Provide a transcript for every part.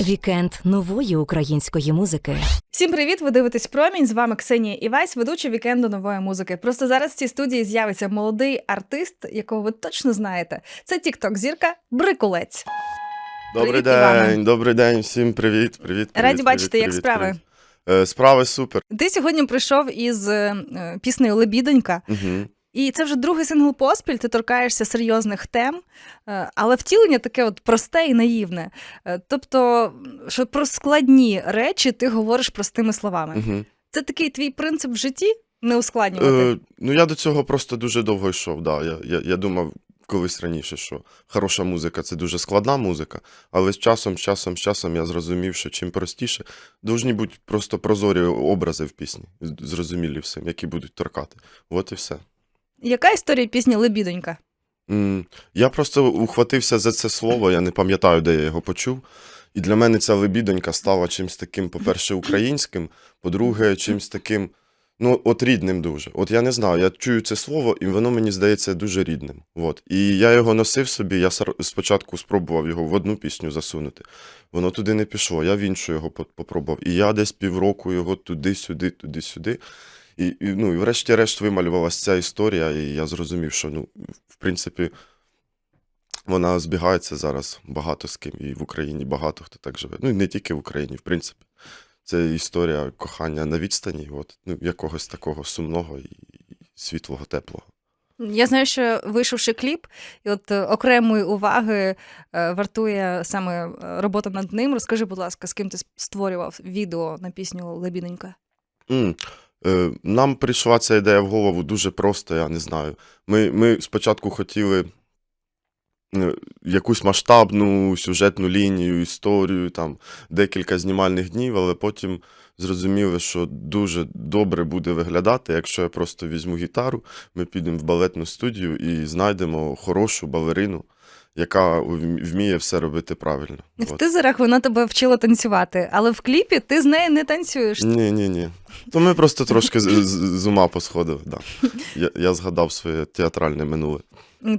Вікенд нової української музики. Всім привіт! Ви дивитесь промінь. З вами Ксенія Івась, ведуча вікенду нової музики. Просто зараз в цій студії з'явиться молодий артист, якого ви точно знаєте. Це тікток зірка Брикулець. Добрий Привіт, день, добрий день, всім привіт, привіт. привіт Раді бачити, привіт, як привіт, справи? привіт. Е, Справи супер. Ти сьогодні прийшов із е, е, піснею Лебідонька, Угу. І це вже другий сингл поспіль. Ти торкаєшся серйозних тем, е, але втілення таке от просте і наївне. Е, Тобто, що про складні речі ти говориш простими словами. Угу. Це такий твій принцип в житті не ускладнювати. Е, ну я до цього просто дуже довго йшов. Да. Я, я, я думав колись раніше, що хороша музика це дуже складна музика, але з часом, з часом, з часом я зрозумів, що чим простіше, повинні бути просто прозорі образи в пісні, зрозумілі всім, які будуть торкати. От і все. Яка історія пісні Лебідонька? Я просто ухватився за це слово, я не пам'ятаю, де я його почув. І для мене ця лебідонька стала чимось таким, по-перше, українським, по-друге, чимось таким, ну, от рідним дуже. От я не знаю, я чую це слово, і воно мені здається дуже рідним. От. І я його носив собі, я спочатку спробував його в одну пісню засунути. Воно туди не пішло, я в іншу його по- попробував. І я десь півроку його туди-сюди, туди-сюди. І, і, ну, і врешті-решт вималювалася ця історія, і я зрозумів, що ну, в принципі, вона збігається зараз багато з ким, і в Україні багато хто так живе. Ну, і не тільки в Україні, в принципі. Це історія кохання на відстані, от, ну, якогось такого сумного і світлого, теплого. Я знаю, що вийшовши кліп, і от е, окремої уваги е, вартує саме е, робота над ним. Розкажи, будь ласка, з ким ти створював відео на пісню Лебідонька? М, е, Нам прийшла ця ідея в голову дуже просто, я не знаю. Ми, ми спочатку хотіли е, якусь масштабну сюжетну лінію, історію, там декілька знімальних днів, але потім зрозуміли, що дуже добре буде виглядати, якщо я просто візьму гітару, ми підемо в балетну студію і знайдемо хорошу балерину, яка вміє все робити правильно. В От. тизерах вона тебе вчила танцювати, але в кліпі ти з нею не танцюєш. Ні, ні, ні. То ми просто трошки з, з, з ума посходили. Да. Я, я згадав своє театральне минуле.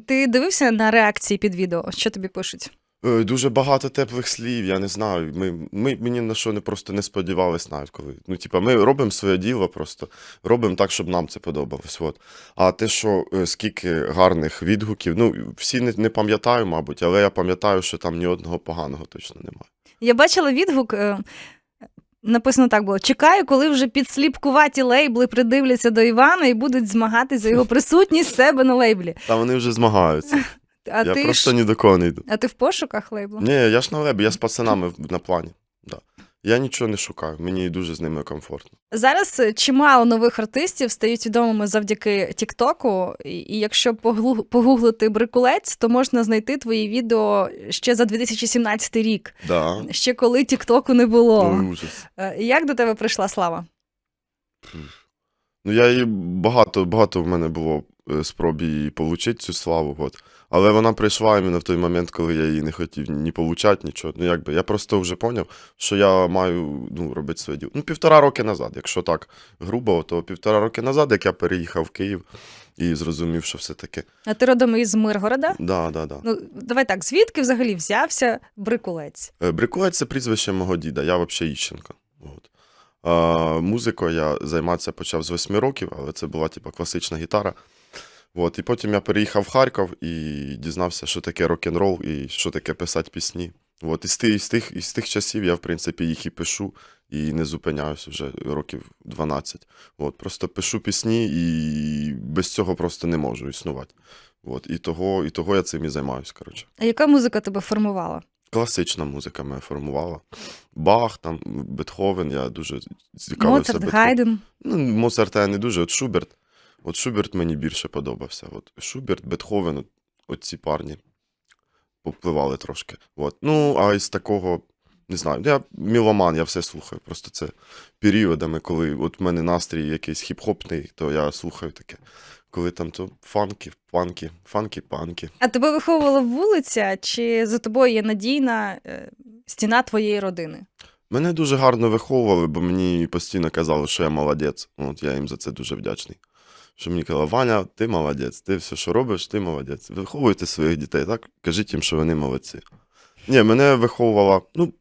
Ти дивився на реакції під відео? Що тобі пишуть? Е, Дуже багато теплих слів, я не знаю. Ми, ми, ми ні на що не просто не сподівались навіть коли. Ну, типа, ми робимо своє діло, просто робимо так, щоб нам це подобалось. От. А те, що е, скільки гарних відгуків, ну, всі не, не пам'ятаю, мабуть, але я пам'ятаю, що там ні одного поганого точно немає. Я бачила відгук. е, Написано так було: чекаю, коли вже підсліпкуваті лейбли придивляться до Івана і будуть змагатися за його присутність себе на лейблі. Та вони вже змагаються. А я ти просто ж ні до кого не йду. а ти в пошуках лейблу? Ні, я ж на лебі, я з пацанами на плані. Да. Я нічого не шукаю, мені дуже з ними комфортно. Зараз е, чимало нових артистів стають відомими завдяки Тіктоку. І, якщо погуглити брикулець, то можна знайти твої відео ще за 2017 рік, Да. ще коли Тіктоку не було. Ой, ужас. Е, Як до тебе прийшла слава? Ну, я її багато, багато в мене було е, спроб її отримати цю славу. От. Але вона прийшла іменно в той момент, коли я її не хотів ні получати, нічого. Ну, якби, я просто вже зрозумів, що я маю ну, робити своє діло. Ну, півтора роки назад, якщо так грубо, то півтора роки назад, як я переїхав в Київ і зрозумів, що все таки. А ти родом із Миргорода? Да, да, да. Ну, давай так, звідки взагалі взявся брикулець? Е, Брикулець це прізвище мого діда, я взагалі Іщенко. От. А, музикою я займатися почав з 8 років, але це була типу, класична гітара. От. І потім я переїхав в Харків і дізнався, що таке рок-н-рол і що таке писати пісні. От. І з тих, з, тих, із тих часів я, в принципі, їх і пишу, і не зупиняюсь вже років 12. От. Просто пишу пісні і без цього просто не можу існувати. От. І, того, і того я цим і займаюся. Коротше. А яка музика тебе формувала? Класична музика мене формувала. Бах, там, Бетховен, я дуже цікавився. Моцарт, Бетхов- Гайден. Ну, Моцарта я не дуже, от Шуберт. От Шуберт мені більше подобався. От Шуберт, Бетховен, от, от ці парні попливали трошки. От. Ну, а із такого, не знаю, я міломан, я все слухаю. Просто це періодами, коли от в мене настрій якийсь хіп-хопний, то я слухаю таке. Коли там то фанки, панки, фанки, панки. А тебе виховувала вулиця, чи за тобою є надійна е, стіна твоєї родини? Мене дуже гарно виховували, бо мені постійно казали, що я молодець. От я їм за це дуже вдячний. Що мені казали, Ваня, ти молодець, ти все, що робиш, ти молодець. Виховуйте своїх дітей, так? Кажіть їм, що вони молодці. Ні, мене виховувала. Ну,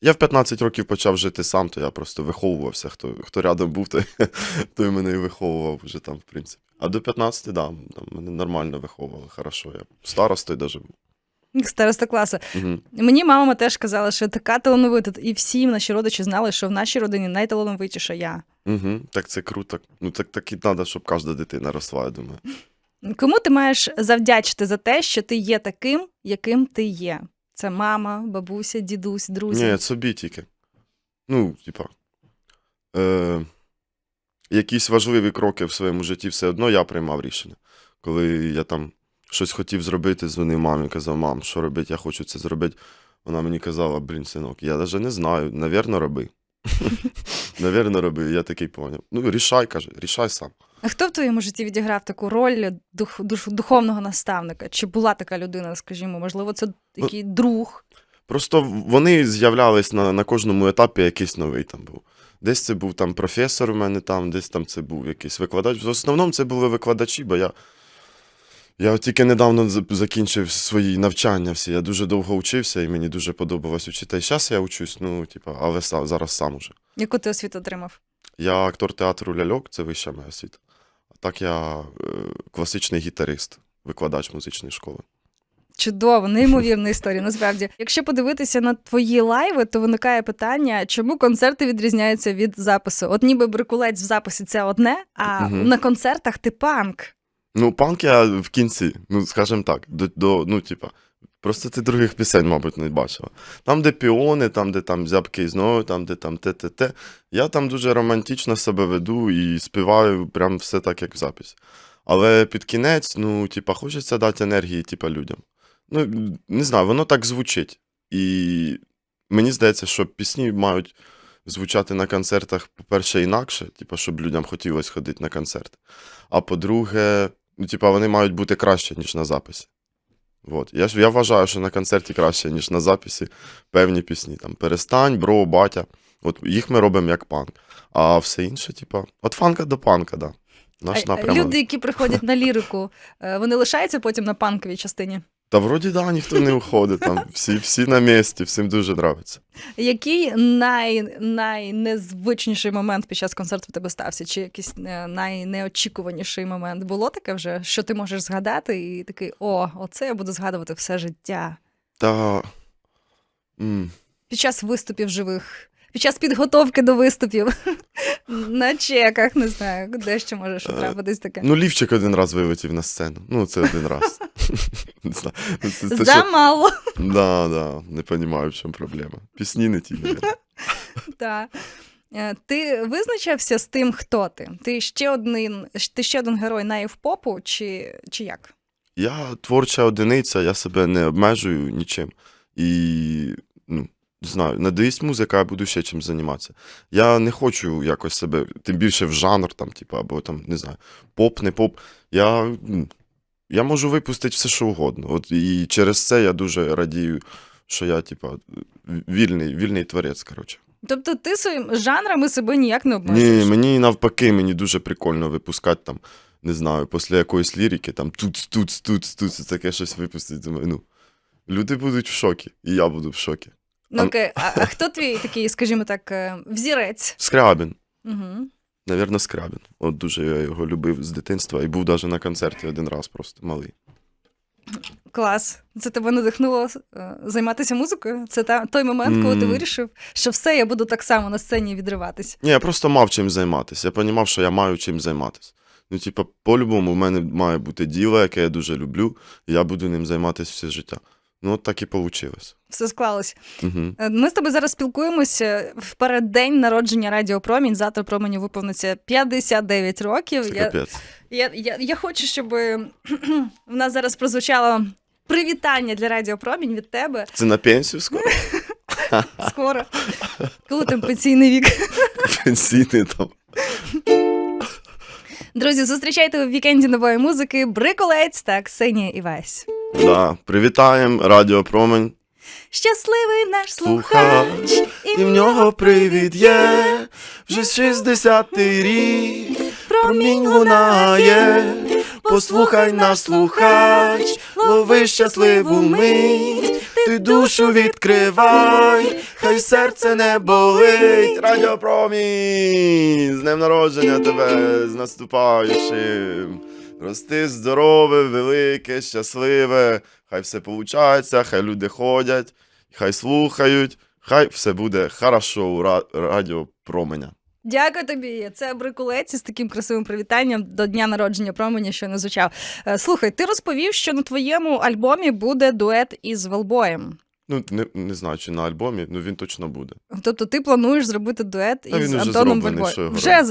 я в 15 років почав жити сам, то я просто виховувався. Хто, хто рядом був, той, той мене і виховував вже там, в принципі. А до 15, да, мене нормально виховували, хорошо. Я старостою навіть був. Староста класу. Угу. Мені мама теж казала, що така талановита, і всі наші родичі знали, що в нашій родині найталановитіша я. Угу. Так це круто. Ну так, так і треба, щоб кожна дитина росла, я думаю. Кому ти маєш завдячити за те, що ти є таким, яким ти є? Це мама, бабуся, дідусь, друзі. Ні, собі тільки. Ну, типа. Е, якісь важливі кроки в своєму житті все одно я приймав рішення. Коли я там щось хотів зробити, дзвонив мамі, казав, мам, що робити, я хочу це зробити. Вона мені казала, блін, синок, я навіть не знаю, навірно, роби. Навірно, роби. Я такий поняв. Ну, рішай, каже, рішай сам. А хто в твоєму житті відіграв таку роль дух, дух, духовного наставника? Чи була така людина, скажімо, можливо, це який друг? Просто вони з'являлись на, на кожному етапі якийсь новий там був. Десь це був там професор у мене там, десь там це був якийсь викладач. В основному це були викладачі, бо я, я от тільки недавно закінчив свої навчання всі. Я дуже довго вчився і мені дуже подобалось вчити. І зараз я учусь, ну, типа, але зараз сам уже. Яку ти освіту отримав? Я актор театру ляльок, це вища моя освіта. А так я е, класичний гітарист, викладач музичної школи. Чудово, неймовірна історія. Насправді, якщо подивитися на твої лайви, то виникає питання, чому концерти відрізняються від запису? От ніби брикулець в записі це одне, а Мгм. на концертах ти панк. Ну, панк я в кінці, ну, скажімо так, до, до, ну, типа, просто ти других пісень, мабуть, не бачила. Там, де піони, там, де там зябки знову, там, де там те-те-те. Я там дуже романтично себе веду і співаю прям все так, як в записі. Але під кінець, ну, типа, хочеться дати енергії, типа, людям. Ну, не знаю, воно так звучить. І мені здається, що пісні мають звучати на концертах, по-перше, інакше, типа, щоб людям хотілося ходити на концерти. А по-друге, ну, типа, вони мають бути краще, ніж на записі. От. Я, ж- я вважаю, що на концерті краще, ніж на записі певні пісні. Там Перестань, бро, батя. От їх ми робимо як панк. А все інше, типа, от фанка до панка, да. Наш А- напрямок. Люди, які приходять на лірику, е, вони лишаються потім на панковій частині. Та вроді да, ніхто не уходить. Там всі, всі на місці, всім дуже подобається. Який най, найнезвичніший момент під час концерту в тебе стався? Чи якийсь е, найнеочікуваніший момент? Було таке вже, що ти можеш згадати, і такий о, оце я буду згадувати все життя. Та. м, Під час виступів живих, під час підготовки до виступів, на чеках, не знаю, де ще може що Е, трапитись таке. Ну, лівчик один раз вилетів на сцену. Ну, це один раз. Не знаю. Ну, це- це що- Замало. Да, да, не розумію, в чому проблема. Пісні не ті. Так. Е, Ти визначився з тим, хто ти? Ти ще один, ти ще один герой наївпопу, чи, чи як? Я творча одиниця, я себе не обмежую нічим. І, не знаю, надоїсть музика, я буду ще чим займатися. Я не хочу якось себе, тим більше в жанр, там, типу, або там, не знаю, поп, не поп. Я, я можу випустити все, що угодно. От, і через це я дуже радію, що я, типу, вільний, вільний творець, коротше. Тобто ти своїм жанрами себе ніяк не обмежуєш? Ні, мені навпаки, мені дуже прикольно випускати там, не знаю, після якоїсь лірики, там тут, тут, тут, тут, таке щось випустити. Думаю, ну, люди будуть в шокі, і я буду в шокі. Ну, окей, а, а хто твій такий, скажімо так, е, взірець? Скрябін. Угу. Навірно, Скрябін. От дуже я його любив з дитинства і був навіть на концерті один раз просто малий. Клас. Це тебе надихнуло е, займатися музикою? Це та, той момент, коли ти вирішив, що все, я буду так само на сцені відриватись. Ні, я просто мав чим займатися. Я розумів, що я маю чим займатися. Ну, типа, по-любому, в мене має бути діло, яке я дуже люблю, і я буду ним займатися все життя. Ну, от так і вийшло. Все склалось. Угу. Ми з тобою зараз спілкуємося в переддень народження Радіо Промінь. Завтра променю виповниться 59 років. Це Я, я, я, я хочу, щоб в нас зараз прозвучало привітання для Радіо Промінь від тебе Це на пенсію скоро? скоро. Коли там пенсійний вік. Пенсійний там. Друзі, зустрічайте у вікенді нової музики Бриколець та Ксенія Івась. Да. Привітаємо, Радіо Промень. Щасливий наш слухач, І в нього привід є, вже 60-й рік, промінь лунає, послухай наш слухач, лови щасливу мить, ти душу відкривай, хай серце не болить. Радіопромінь! З днем народження тебе, з наступаючим. Рости здорове, велике, щасливе. Хай все получається, хай люди ходять, хай слухають, хай все буде хорошо у ра- радіо променя. Дякую тобі. Це Брикулеці з таким красивим привітанням до дня народження променя, що не звучав. Е, Слухай, ти розповів, що на твоєму альбомі буде дует із Велбоєм. Ну, не, не знаю, чи на альбомі, ну він точно буде. Тобто ти плануєш зробити дует із він уже Антоном зроблений, що його Вже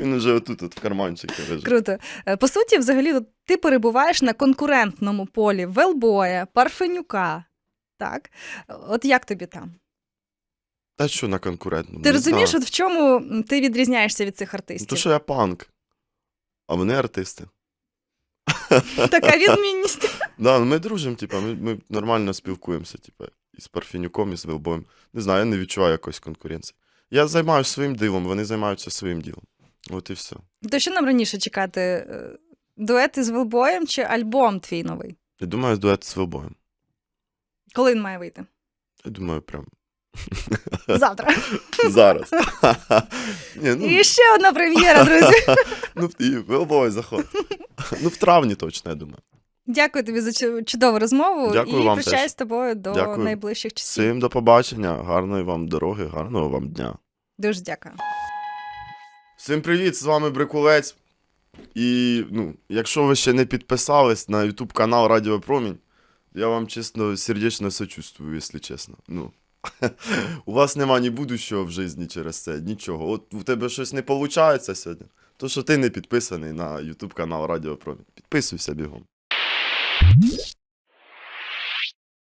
Він уже отут, от в карманчику лежить. круто. Е, По суті, взагалі, ти перебуваєш на конкурентному полі Велбоя, Парфенюка. Так, от як тобі там? Та що на конкурентному? Ти Не розумієш, от в чому ти відрізняєшся від цих Ну, артистів? То що я панк, а вони артисти. Така відмінність. Да, ну ми дружимо, типа, ми, ми нормально спілкуємося, типа, і з Парфінюком, і з Вилбоєм. Не знаю, я не відчуваю якоїсь конкуренції. Я займаюся своїм ділом, вони займаються своїм ділом. От і все. То що нам раніше чекати? Е, Дует із Велбоєм чи альбом твій новий? Я думаю, дует з Вилбоєм. Коли він має вийти? Я думаю, прям Завтра. зараз. Ні, ну, І ще одна прем'єра, друзі. ну, і Вилбой заход. Ну, в травні точно, я думаю. Дякую тобі за чу- чудову розмову Дякую і вам прощаюсь теж. з тобою до Дякую. найближчих часів. Всім до побачення, гарної вам дороги, гарного вам дня. Дуже дякую. Всім привіт! З вами Брикулець. І ну, якщо ви ще не підписались на YouTube канал Радіо Промінь, я вам чесно сердечно сочувствую, якщо чесно. Ну, у вас нема ні будущого в житті через це, нічого. От у тебе щось не виходить сьогодні, то що ти не підписаний на YouTube канал Радіо Промінь. Підписуйся бігом.